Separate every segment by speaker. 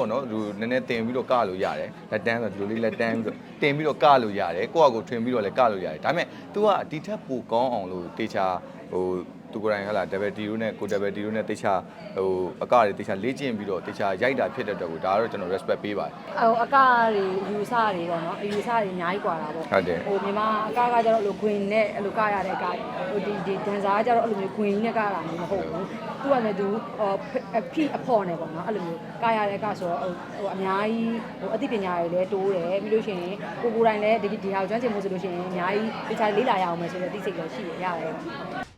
Speaker 1: ပေါ့နော်သူနည်းနည်းတင်ပြီးတော့ကလို့ရတယ်လက်တန်းဆိုဒီလိုလေးလက်တန်းပြီးတော့တင်ပြီးတော့ကလို့ရတယ်ကိုယ့်အကိုထွင်ပြီးတော့လည်းကလို့ရတယ်ဒါပေမဲ့ तू ကဒီထက်ပိုကောင်းအောင်လို့တေချာဟို သူကိုယ်တိုင်ဟလာ double T တို့နဲ့ကို double T တို့နဲ့တေချာဟိုအကတွေတေချာလေ့ကျင့်ပြီးတော့တေချာရိုက်တာဖြစ်တဲ့အတွက်ကိုဒါကတော့ကျွန်တော် respect ပေးပါတယ်
Speaker 2: ဟိုအကတွေယူဆတွေပေါ့နော်အယူဆတွေအများကြီးกว่าတာပေါ့
Speaker 1: ဟုတ်တယ်
Speaker 2: ဟိုမြန်မာအကကကျတော့အဲ့လိုခွင်နဲ့အဲ့လိုကရတဲ့အကဟိုဒီဒီဒန်စာကကျတော့အဲ့လိုမျိုးခွင်နဲ့ကရတာမျိုးမဟုတ်ဘူးသူကလည်းသူဟိုအဖိအဖော်နဲ့ပေါ့နော်အဲ့လိုမျိုးကရတဲ့အကဆိုတော့ဟိုဟိုအများကြီးဟိုအသိပညာတွေလည်းတိုးတယ်ပြီးလို့ရှိရင်ကိုကိုယ်တိုင်လည်းဒီဒီဟာကိုကျွမ်းကျင်မှုဆိုလို့ရှိရင်အများကြီးတခြားလေးလာရအောင်မယ်ဆိုတော့သိစိတ်လည်းရှိရရတယ်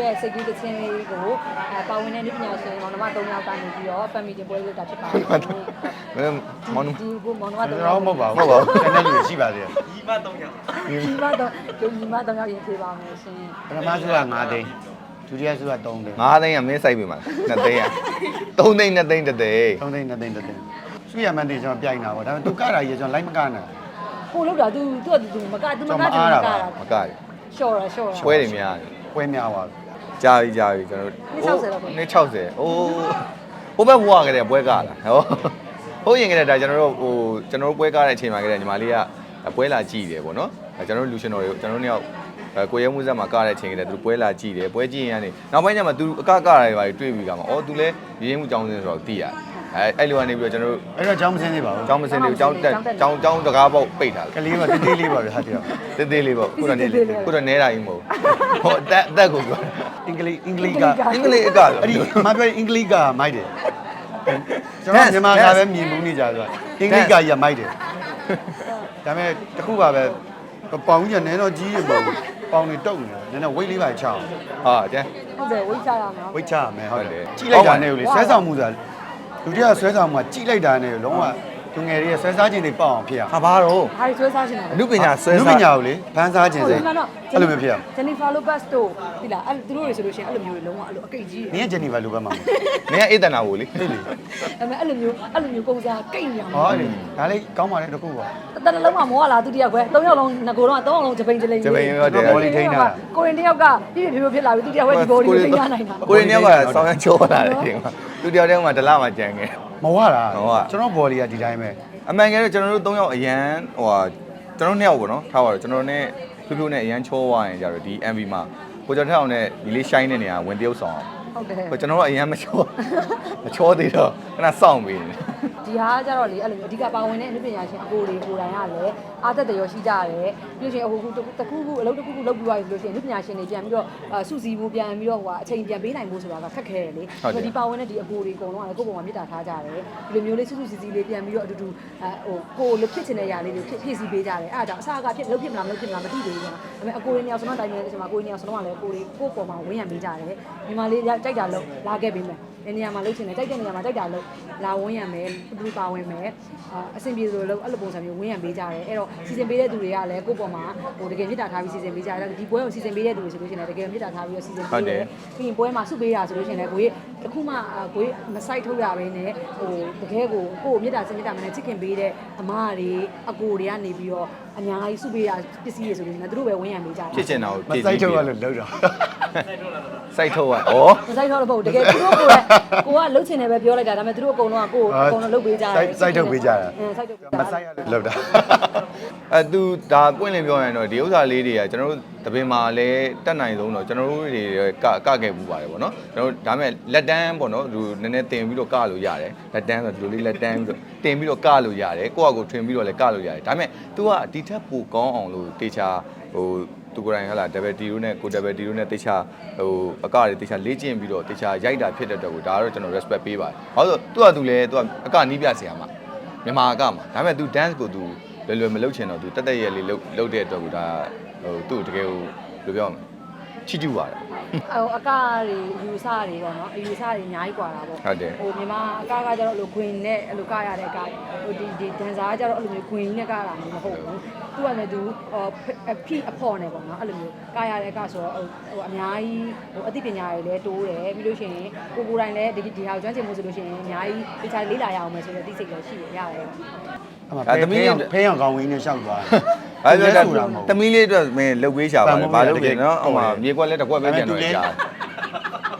Speaker 2: ရဲ့စိတ်ကူးတစ်ချင်းလေးကိုအဲပါဝင်တဲ့နည်းပညာရှင်မောင်နှမ၃ယောက်ကနေပြီးတော့ပတ်မီတင်ပွဲလေးလုပ်တာဖြစ်ပါတယ်
Speaker 1: မင်းမောင်နှမ
Speaker 2: ဒီကိုမောင်နှမ၃
Speaker 3: ကျွန်
Speaker 2: ယော
Speaker 3: တော်
Speaker 2: က်
Speaker 3: မဟုတ်ပါဘူးဟုတ်ပါဘူးအဲ့ဒါလူရှိပါသေးတယ်
Speaker 2: ဒီမတော့ဒီမတော့ရင်ဖြေပါမယ်ရှင်
Speaker 3: ပထမဆိုတာ9သိန်းဒုတိယဆိုတာ3သိန်း
Speaker 1: 9သိန်းကမင်းစိုက်ပြီမှာ2သိန်းက3သိန်း2သိန်းတစ်သိန်း
Speaker 3: 3သိန်း2သိန်း3သိန်းသူရမှန်းတည်ကျွန်တော်ပြိုင်တာပေါ့ဒါပေမဲ့သူကတာကြီးကျွန်တော်လိုက်မကနိုင်
Speaker 2: ကိုလောက်တာသူသူကသူမကသူမကသူမကတာ
Speaker 1: မကရ
Speaker 2: ရှော့ရရှော့ရ
Speaker 1: ပွဲတွေများတယ်
Speaker 3: ပွဲများသွားပြီ
Speaker 1: ကြာပြီကြာပြီကျွန်တော်
Speaker 2: နှစ်60လောက်ပဲ
Speaker 1: နှစ်60အိုးဟိုဘက်ဘွားကလေးပွဲကားလာဟောဟိုရင်ကလေးဒါကျွန်တော်တို့ဟိုကျွန်တော်တို့ပွဲကားတဲ့အချိန်မှာကလေးညီမလေးကပွဲလာကြည့်တယ်ပေါ့နော်အဲကျွန်တော်တို့လူရှင်တော်တွေကိုကျွန်တော်တို့နှစ်ယောက်အဲကိုရဲမှုဆက်မှာကားတဲ့အချိန်ကလေးသူပွဲလာကြည့်တယ်ပွဲကြည့်ရင်ကနေနောက်ပိုင်းကျမှသူအကကတွေပါတွေ့ပြီးကမှာအော်သူလဲရင်းမှုကြောင်းစင်းဆိုတော့သိရတယ် အဲအဲ့လိုကနေပြီးတော့ကျွန်တော်တို့
Speaker 3: အဲ့တော့ကျောင်းမစင်းသေးပါဘူး
Speaker 1: ကျောင်းမစင်းတွေကိုကျောင်းတက်ကျောင်းကျောင်းတကားပေါက်ပိတ်ထား
Speaker 3: ကလေးကတေးသေးလေးပါပဲဟာတရား
Speaker 1: တယ်တေးသေးလေးပေါ့ခုတော့နေခုတော့နဲတာကြီးမဟုတ်ဟိုအသက်အသက်ကိုပြော
Speaker 3: အင်္ဂလိပ်အင်္ဂလိပ်က
Speaker 1: အင်္ဂလိပ်အကဆို
Speaker 3: အဲ့ဒီမပြောအင်္ဂလိပ်ကမိုက်တယ်ကျွန်တော်မြန်မာကပဲမြင်မှုနေကြဆိုအင်္ဂလိပ်ကကြီးကမိုက်တယ်ဒါပေမဲ့တခုပါပဲပေါင်ကြီးကနည်းတော့ကြီးတယ်မဟုတ်ဘူးပေါင်တွေတုတ်နေတယ်နည်းနည်း weight လေးပါချအောင်
Speaker 1: ဟာကျန်
Speaker 2: ဟုတ်တယ်ဝိတ်ချရမှာ
Speaker 3: ဝိတ်ချရမယ်ဟုတ်တယ်
Speaker 1: ဟုတ်တယ်
Speaker 3: ကြိလိုက်တာနဲ့ကိုလေဆွဲဆောင်မှုဆိုတာ လူတွေကဆွဲဆောင်မှုကကြိလိုက်တာနဲ့ကိုလုံးဝ သူငယ်တွေကဆွဲစားခြင်းတွေပေါက်အောင်ဖြစ်အောင်
Speaker 1: ဟာဘာတော့
Speaker 2: ဟာဒီဆွဲစားရှင်တာ
Speaker 1: အနုပညာဆွဲ
Speaker 3: လူပ
Speaker 1: စား
Speaker 3: ညာကိုလေဖန်စားခြင်းစိတ်
Speaker 2: မှန်တော့
Speaker 3: အဲ့လိုမျိုးဖြစ်အောင်
Speaker 2: ဂျန်နီဖာလိုဘတ်တို့ဒီလားအဲ့သူတို့တွေဆိုလို့ရှိရင်အဲ့လိုမျိုးတွေလုံးဝအဲ့လိုအကိတ်ကြီး
Speaker 3: န
Speaker 2: တွေ
Speaker 3: င်ကဂျန်နီဗာလိုပဲမှာ
Speaker 1: နင်ကအေးတနာကိုလေ
Speaker 3: ဟေးလေ
Speaker 2: ဒါပေမဲ့အဲ့လိုမျိုးအဲ့လိုမျိုးပုံစံကိတ်နေအောင်
Speaker 3: ဟောလေဒါလေးကောင်းပါလေတခုပါ
Speaker 2: တတလုံးကမောလာသူတယောက်ခွဲ၃ယောက်လုံးငကိုတော့၃ယောက်လုံးဂျပိန်ဂျလိန်ကိုရင်တယောက်ကပြည့်ပြည့်ပြည့်ဖြစ်လာပြီသူတယောက်ခွဲဒီဘောဒီကိုထိန်းရနိုင်တာ
Speaker 1: ကိုရင်တယောက်ကဆောင်းရမ်းချိုးလာတယ်ဒီမှာသူတယောက်တည်းကမှဒလမှကြံခဲ့
Speaker 3: မဝတာ
Speaker 1: မဝ
Speaker 3: ကျွန်တော်ဘော်ဒီကဒီတိုင်းပဲ
Speaker 1: အမှန်ကယ်တော့ကျွန်တော်တို့၃ယောက်အရန်ဟိုဟာကျွန်တော်နှစ်ယောက်ပေါ့နော်ထားပါတော့ကျွန်တော်နဲ့ဖြိုးဖြိုးနဲ့အရန်ချိုးသွားရင်ကြတော့ဒီ MV မှာကိုကျော်ထက်အောင်နဲ့ဒီလေး shine တဲ့နေရာဝင်တရုပ်ဆောင်အောင်
Speaker 2: ဟုတ်တယ်
Speaker 1: ကိုကျွန်တော်တို့အရန်မချိုးမချိုးသေးတော့ခဏစောင့်ပေးနေ
Speaker 2: ဒီဟာကကြတော့လေအဲ့လိုမျိုးအဓိကပါဝင်တဲ့အနုပညာရှင်အကိုတွေကိုယ်တိုင်ကလည်းအားသက်တယ်ရောရှိကြတယ်ပြီးလို့ရှိရင်ဟိုခုတခုခုအလုပ်တစ်ခုခုလုပ်ပြီးသွားပြီဆိုလို့ရှိရင်အနုပညာရှင်တွေပြန်ပြီးတော့စုစည်းဖို့ပြန်ပြီးတော့ဟိုအချိန်ပြန်ပေးနိုင်ဖို့ဆိုတာကခက်ခဲတယ်လေဒီပါဝင်တဲ့ဒီအကိုတွေအကုန်လုံးကလည်းကိုယ့်ပုံမှာမြစ်တာထားကြတယ်ဒီလိုမျိုးလေးစုစုစည်းစည်းလေးပြန်ပြီးတော့အတူတူဟိုကိုလိုဖြစ်ချင်တဲ့ຢာလေးတွေဖြစ်ဖြစ်စီပေးကြတယ်အဲ့ဒါကြောင့်အစားကဖြစ်လုပ်ဖြစ်မလားမလုပ်ဖြစ်မလားမသိသေးဘူးကွာဒါပေမဲ့အကိုတွေနေရာစမတိုင်နေတဲ့အချိန်မှာကိုတွေနေရာစလုံးကလည်းကိုတွေကိုယ့်ပုံမှာဝင်းရံပေးကြတယ်ညီမလေးကြိုက်တာလို့လာခဲ့ပေးမယ် ဒီနေရာမှာလုပ်ချင်တယ်ကြိုက်တဲ့နေရာမှာကြိုက်တာလို့လာဝင်းရံမယ်သူပါဝင်မယ်အာအဆင်ပြေသလိုလို့အဲ့လိုပုံစံမျိုးဝင်းရံပေးကြတယ်အဲ့တော့စီစဉ်ပေးတဲ့သူတွေကလည်းကိုယ့်ပေါ်မှာဟိုတကယ်မြစ်တာထားပြီးစီစဉ်ပေးကြတယ်ဒီပွဲကိုစီစဉ်ပေးတဲ့သူတွေဆိုလို့ရှိရင်လည်းတကယ်မြစ်တာထားပြီးတော့စီစဉ်ပေးတယ်ပြီးရင်ပွဲမှာစုပေးတာဆိုလို့ရှိရင်လည်းကိုကြီးတစ်ခုမှကိုကြီးမဆိုင်ထုတ်ရဘဲနဲ့ဟိုတကယ်ကိုကိုကိုမြစ်တာစင်မြစ်တာမနဲ့ချစ်ခင်ပေးတဲ့အမတွေအကိုတွေကနေပြီးတော့အများကြီးစုပေးတာပစ္စည်းတွေဆိုလို့ရှိရင်သူတို့ပဲဝင်းရံပေးကြတယ်
Speaker 1: ဖြစ်ချင်တာကို
Speaker 3: မ
Speaker 1: ဖြည့်
Speaker 3: ဆိုင်
Speaker 1: ဆည်း
Speaker 3: ထုတ်ရ
Speaker 1: ပြီး
Speaker 3: လို့လောက်တော့
Speaker 1: စိုက်ထုတ်ရဩ
Speaker 2: မဆိုင်တော့လို့ပေါ့တကယ်သူတို့ကိုလည်းကိုကလှုပ်ချင်တယ်ပဲပြောလိုက်တာဒါပေမဲ့သူတို့အကုန်လုံးကကိုကိုအကုန်လုံးလှုပ်ပေးကြတယ်
Speaker 3: စိုက်ထုတ်ပေးကြတာ
Speaker 2: အင်းစိုက်ထုတ်ပေးကြ
Speaker 3: မဆိုင်ရလို့လောက်တာ
Speaker 1: အဲသူဒါပွင့်လင်းပြောရင်တော့ဒီဥစ္စာလေးတွေကကျွန်တော်တို့တပင်မှာလည်းတက်နိုင်ဆုံးတော့ကျွန်တော်တို့တွေကကခဲ့မှုပါတယ်ပေါ့နော်ကျွန်တော်တို့ဒါမဲ့လက်တန်းပေါ့နော်သူနည်းနည်းတင်ပြီးတော့ကလို့ရတယ်လက်တန်းဆိုဒီလိုလေးလက်တန်းပြီးတော့တင်ပြီးတော့ကလို့ရတယ်ကိုယ့်အကိုထွင်ပြီးတော့လည်းကလို့ရတယ်ဒါမဲ့ तू ကဒီထက်ပိုကောင်းအောင်လို့တေချာဟို သူကိုယ်တိုင်ဟလာ double T တို့နဲ့ကို double T တို့နဲ့တေချာဟိုအကတွေတေချာလေ့ကျင့်ပြီးတော့တေချာရိုက်တာဖြစ်တဲ့အတွက်ကိုဒါကတော့ကျွန်တော် respect ပေးပါတယ်။ဘာလို့သူကသူလဲသူကအကနီးပြဆရာမမြန်မာအကမှာဒါပေမဲ့ तू dance ကို तू လွယ်လွယ်မလုပ်ချင်တော့ तू တက်တက်ရဲလေးလုပ်လုပ်တဲ့အတွက်ကိုဒါဟိုသူ့တကယ်ကိုဘယ်လိုပြောမလဲ ချီးကျူးပါတယ်
Speaker 2: ဟိုအကတွေယူဆတွေပေါ့နော်အယူဆတွေအများကြီးกว่าတာပေါ့
Speaker 1: ဟုတ်တယ်
Speaker 2: ဟိုမြန်မာအကကကျတော့အဲ့လိုခွင်နဲ့အဲ့လိုကရတဲ့အကဟိုဒီဒီဒန်ဆာကကျတော့အဲ့လိုမျိုးခွင်ကြီးနဲ့ကတာမျိုးမဟုတ်ဘူးသူကလည်းသူဟိုအဖိအဖော်နဲ့ပေါ့နော်အဲ့လိုမျိုးကရတဲ့အကဆိုတော့ဟိုဟိုအများကြီးဟိုအသိပညာတွေလည်းတိုးတယ်ပြီးလို့ရှိရင်ကိုကိုယ်တိုင်လည်းဒီဒီဟာကိုကျွမ်းကျင်မှုဆိုလို့ရှိရင်အများကြီးတခြားလေးလာရအောင်မယ်ဆိုတော့သိစိတ်လည်းရှိရရတယ်
Speaker 3: အမဖေးဖေးအောင်ဖေးအောင်ကောင်းဝင်းနဲ့ရှောက်သွား
Speaker 1: အဲဒါ
Speaker 3: ဆို
Speaker 1: ဆို
Speaker 3: တာ
Speaker 1: တော့
Speaker 3: မဟုတ်
Speaker 1: သမီးလေးအတွက်မင်းလုတ်ပေးရှာပါ
Speaker 3: ပံ
Speaker 1: လေ
Speaker 3: မိုး
Speaker 1: ဘာ
Speaker 3: ရ
Speaker 1: လို့လဲ
Speaker 3: တကယ်
Speaker 1: နော်
Speaker 3: ဟုတ်
Speaker 1: အမ
Speaker 3: တယ်
Speaker 1: မြေကွက်လည်းတစ်ခွက်ပဲပြန်တော့
Speaker 3: အဲ့ဒါ
Speaker 1: ကြာ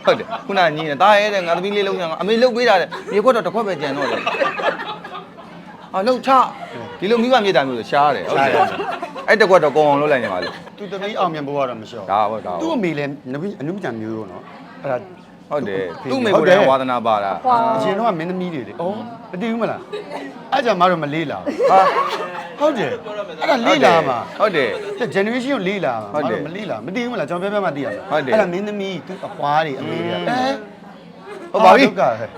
Speaker 1: ဟုတ်တယ်ခုနကညီနေတားရဲတဲ့ငါသမီးလေးလုံးရအောင်အမေလုတ်ပေးတာတဲ့မြေကွက်တော့တစ်ခွက်ပဲကြံတော့လေအော်လုတ်ချဒီလိုမိဘမြေတာမျိုးဆိုရှားတယ်ဟုတ်တယ်အဲ့တစ်ခွက်တော့ကုံအောင်လုပ်လိုက်နေပါလေ
Speaker 3: သူသမီးအောင်မြင်ဖို့ကတော့မလျှော့
Speaker 1: ဒါပေါ့ဒါ
Speaker 3: သူ့
Speaker 1: ပေါ့
Speaker 3: အမေလည်းနမိအနုပညာမျိုးရောနော်အဲ့ဒါ
Speaker 1: ဟုတ်တယ်
Speaker 3: ဖေး
Speaker 1: သူ့မေ
Speaker 3: ဟုတ်
Speaker 1: ကို
Speaker 3: တယ်
Speaker 1: ယ်တိုင်ဝါသနာပါတာ
Speaker 2: ဟွာ
Speaker 3: အရင်တော့ကမင်းသမီးတွေလေဩမတည်ဘူးမလားအဲ့ကြောင့်မတို့မလေးလာ
Speaker 1: ဟာ
Speaker 3: ဟုတ်တယ်အဲ့ဒါလေးလာမှာ
Speaker 1: ဟုတ်တယ်
Speaker 3: တဲ့ generation ကိုလေးလာမှာ
Speaker 1: ဟုတ်တယ်
Speaker 3: မလေးလာမတည်ဘူးမလားကျွန်တော်ပြောပြမှသိရမှာ
Speaker 1: ဟုတ်တယ်
Speaker 3: အဲ့ဒါမင်းသမီးသူအဖွားတွေအမေတွေအဲ
Speaker 1: ဟုတ်ပါပြီ
Speaker 3: ဒုက္ခဟဲ့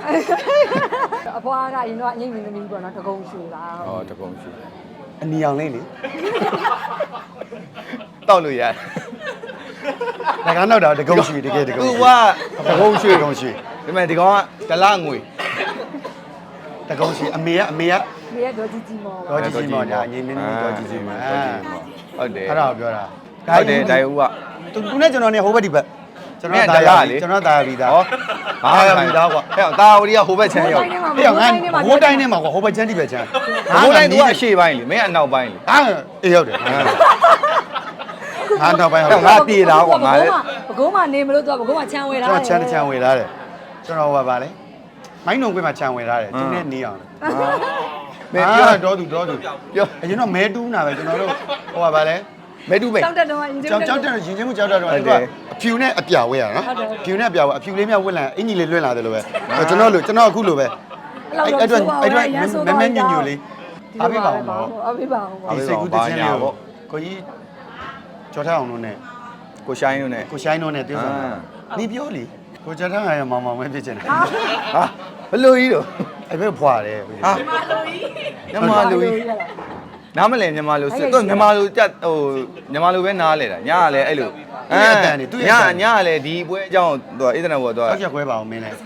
Speaker 2: အဖွားကအရင်တော့အငိမ့်မင်းသမီးပေါ့နော်တကုံရှူတာ
Speaker 1: ဟောတကုံရှိ
Speaker 3: အနီအောင်လေးလေ
Speaker 1: တောက်လို့ရတယ်
Speaker 3: ဒါကနောက်တာတကုံရှိတကယ်တကုံ
Speaker 1: သူ
Speaker 3: ရှိ
Speaker 1: ကတကုံရွှေ
Speaker 3: တကုံရှိ
Speaker 1: ဒီမဲ့ဒီကောင်ကတလငွေ
Speaker 3: တကုံရှိအမေကအမေက
Speaker 2: မေရဲ့ဒေါ်ကြီးကြီးမော်ပါ
Speaker 3: ဒေါ်ကြီးကြီးမော်ညာအငိမ့်မင်းသမီးဒေါ်ကြီးကြီးမော်
Speaker 1: ဒေါ်ကြီးကြီးမော်ဟုတ်တယ်
Speaker 3: အဲ့ဒါကိုပြောတာ
Speaker 1: ဟုတ်တယ်ဒိုင်ဦးက
Speaker 3: သူသူနဲ့ကျွန်တော်နဲ့ဟိုဘက်ဒီဘက်ကျွန်
Speaker 1: မင်း
Speaker 3: တော်
Speaker 1: က
Speaker 3: ဒါ
Speaker 1: ဒါ
Speaker 3: ရ
Speaker 1: ရလေ
Speaker 3: ပြီကျွန်တော်ဒါရပြီသား
Speaker 1: ဟော
Speaker 3: ဒါရပြီသားကွာ
Speaker 1: ဟဲ့တာဝရီကဟိုဘက်ချမ်းရောက်
Speaker 3: ဟေ့ငါဟိုတိုင်းနဲ့မှာကွာဟိုဘက်ချမ်းဒီဘက်ချမ်း
Speaker 1: ဟိုတိုင်းသူကအရှေ့ပိုင်းလေမင်းကအနောက်ပိုင်းလေ
Speaker 3: ဟာအေးဟုတ်တယ်ဟာတော့ပိုင်းဟုတ်
Speaker 1: ဟဲ့ငါပြေတာကွာငါလည်း
Speaker 2: ဘကုန်းမှာနေမလို့သူကဘကုန်းမှာချမ်းဝဲတာ
Speaker 3: ကျွန်တော်ချမ်းတစ်ချမ်းဝယ်လာတယ်ကျွန်တော်ဟိုပါလေမိုင်းနှုံခွေးမှာချမ်းဝယ်လာတယ်သူနဲ့နေအောင်
Speaker 1: မင်း
Speaker 3: မ
Speaker 1: ပြော
Speaker 3: ပြောတော့သူတော့သူ
Speaker 1: ပြော
Speaker 3: အရင်တော့မဲတူးနာပဲကျွန်တော်တို့ဟိုပါပါလေ
Speaker 1: မဲတူပဲ
Speaker 2: တောက်တက်တော့ရင်ကျ
Speaker 3: ကြောင်ကြောက်တဲ့ရင်ချင်းမှုကြောက်တဲ့တော့
Speaker 1: ဟုတ်
Speaker 3: သူ
Speaker 1: တယ်
Speaker 3: ကအဖြူနဲ့အပြာဝဲရနော်
Speaker 2: ဟုတ်တယ်
Speaker 3: ဖြူနဲ့အပြာဝဲအဖြူလေးများဝက်လာအင်ကြီးလေးလွင့်လာတယ်လို့ပဲကျွန်တော်လိုကျွန်တော်အခုလိုပဲ
Speaker 2: အဲ့တော့အဲ့တော့
Speaker 3: မမဲညညိုလေးအားပေးပါအောင်ပေါ့
Speaker 2: အားပေးပါအောင်ပေါ့
Speaker 3: ဒီစိတ်ကူးတခြင်းလေးကိုကိုကြီးကြော်ထားအောင်လို့နဲ့
Speaker 1: ကိုရှိုင်းတို့နဲ့
Speaker 3: ကိုရှိုင်းတော့နဲ့ပြောဆောင်နေပြောလေကိုကြော်ထားရမောင်မောင်ပဲဖြစ်ချင်တယ်
Speaker 1: ဟာဘလို့ကြီးတော့
Speaker 3: အဲ့ဘက်ဖွာတယ်
Speaker 1: ဟာမြန်မာလူကြီးနားမလဲမြန်မာလူစစ်တော့မြန်မာလူကြက်ဟိုမြန်မာလူပဲနားလဲတာညကလည်းအဲ့လိုညညကလည်းဒီပွဲအကြောင်းသူကဣသနာဘောသူက
Speaker 3: တော့ချက်ခွဲပါအောင်မင်းလည်း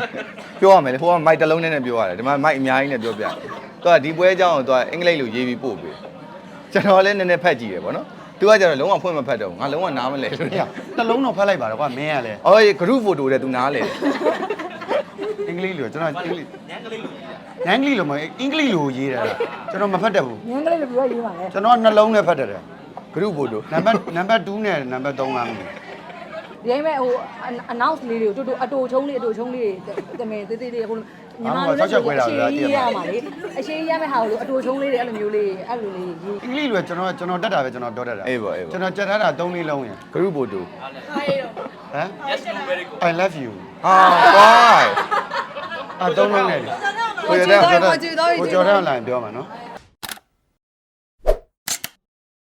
Speaker 1: ပြောရမယ်လေဟိုကမိုက်တစ်လုံးနဲ့ပြောရတယ်ဒီမှာမိုက်အများကြီးနဲ့ပြောပြတယ်သူကဒီပွဲအကြောင်းကိုသူကအင်္ဂလိပ်လိုရေးပြီးပို့ပေးကျွန်တော်လည်းနည်းနည်းဖတ်ကြည့်တယ်ဗောနော်သူကကျတော့လုံးဝဖွင့်မဖတ်တော့ဘူးငါလုံးဝနားမလဲလို့
Speaker 3: ဟေ့တစ်လုံးတော့ဖတ်လိုက်ပါတော့ကွာမင်းကလည်း
Speaker 1: အော် group photo တဲ့သူနားလဲ
Speaker 3: အင်္ဂလိပ်လိုကျွန်တော်အင်္ဂလိပ် နန်းကလေးလိုမအင်္ဂလိပ်လိုရေးတာကျွန်တော်မဖတ်တတ်ဘူး
Speaker 2: ငန်းကလေးလိုပြောရေးပါလေ
Speaker 3: ကျွန်တော်နှလုံးနဲ့ဖတ်တတ်တယ်
Speaker 1: group photo
Speaker 3: နံပါတ်နံပါတ်2နဲ့နံပါတ်3လားမသိ
Speaker 2: ဒီတိုင်းမဲ့ဟို announce လေးတွေကိုတူတူအတူချုံးလေးအတူချုံးလေးတမင်သေးသေးလေးဟိုမြန်မာလိုလည်းအရှိရမှာလေအရှိရမယ့်ဟာကိုအတူချုံးလေးတွေအဲ့လိုမျိုးလေးအဲ့လိုလေးရေး
Speaker 3: အင်္ဂလိပ်လိုကျွန်တော်ကျွန်တော်တတ်တာပဲကျွန်တော်ပြောတတ်တာ
Speaker 1: အေးပေါ့အေးပေါ့
Speaker 3: ကျွန်တော်ကြက်ထားတာ3လေးလုံးရင်
Speaker 1: group photo
Speaker 3: ဟမ် I love you
Speaker 1: ဟာဝိုင်း
Speaker 3: အာ3လုံးနဲ့လေ
Speaker 2: ကိုကြည့်တော့ကိုကြည့်တော့
Speaker 3: ကိုကြော်ထားလာရင်ပြောမှာနော်
Speaker 2: က